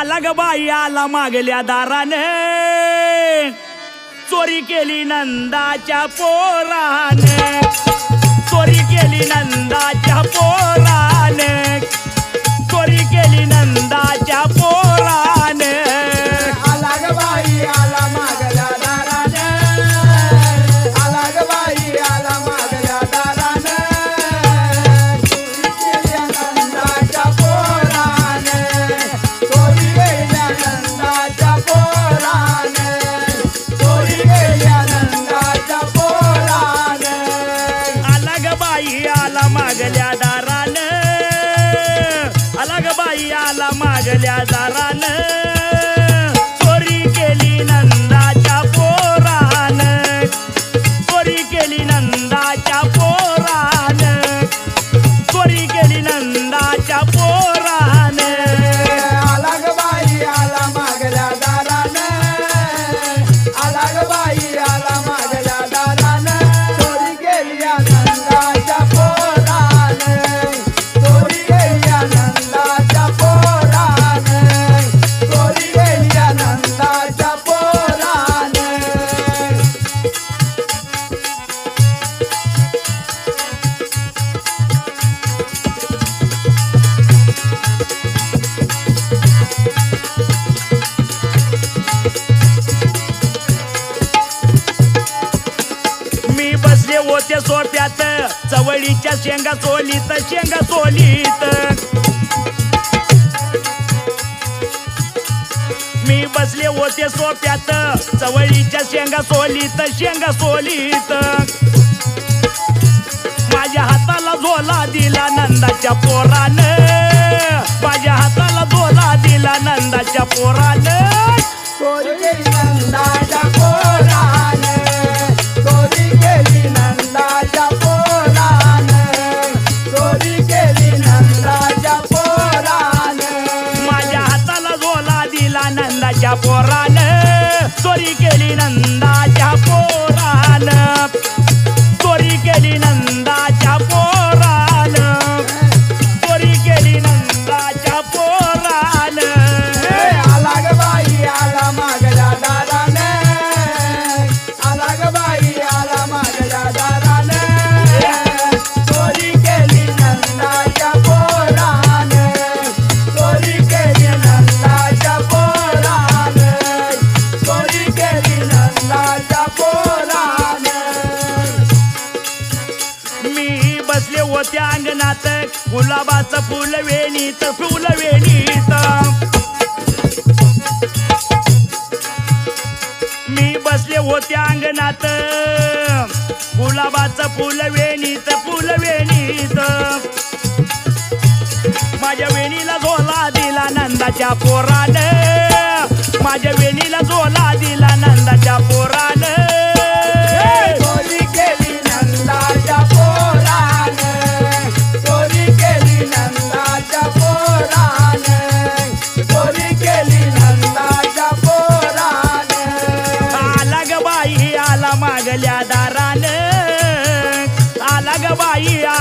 आला ग बाई आला मागल्या दाराने. चोरी केली नंदाच्या पोराने. चोरी केली नंदाच्या पोरा आपल्या दारानं. मी होते सोप्यात चवळीच्या शेंगा चोलीत शेंगा चोलीत मी बसले होते सोप्यात चवळीच्या शेंगा सोलीत शेंगा सोलीत. माझ्या हाताला झोला दिला नंदाच्या पोरानं. माझ्या हाताला झोला दिला नंदाच्या पोरानं. चोरी नंदाच्या पोरानं चोरी केली नंदाच्या पोरानं. अंगणात गुलाबाचं फुल वेणीत फुल वेणीत मी बसले होते अंगणात गुलाबाचं फुल वेणीत फुल वेणीत माझ्या वेणीला झोला दिला नंदाच्या पोरानं. माझ्या वेणीला झोला दिला नंदा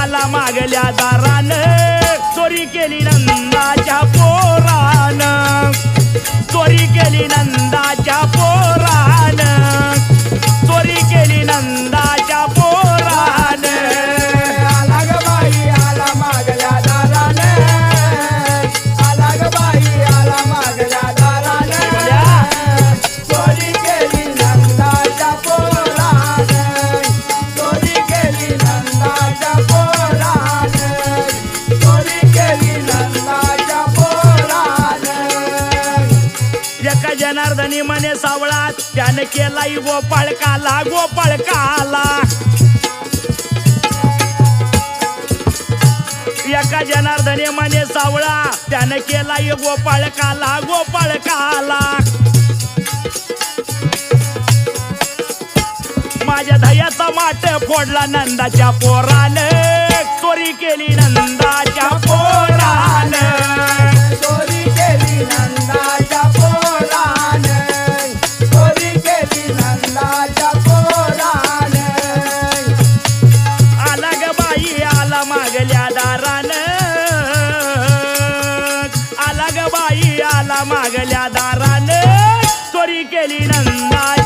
त्याला मागल्या दारान. चोरी केली नंदाच्या पोरान. चोरी केली नंदाच्या एका जनार्दनी मने सावळा त्याने केलाय गोपाळ काला गोपाळ काला एका जनार्दने मने सावळा त्याने केलाय गोपाळ काला गोपाळ काला माझ्या धयाचा माट फोडला नंदाच्या पोरानं. चोरी केली नंदा. मागल्या दाराने चोरी केली नंदा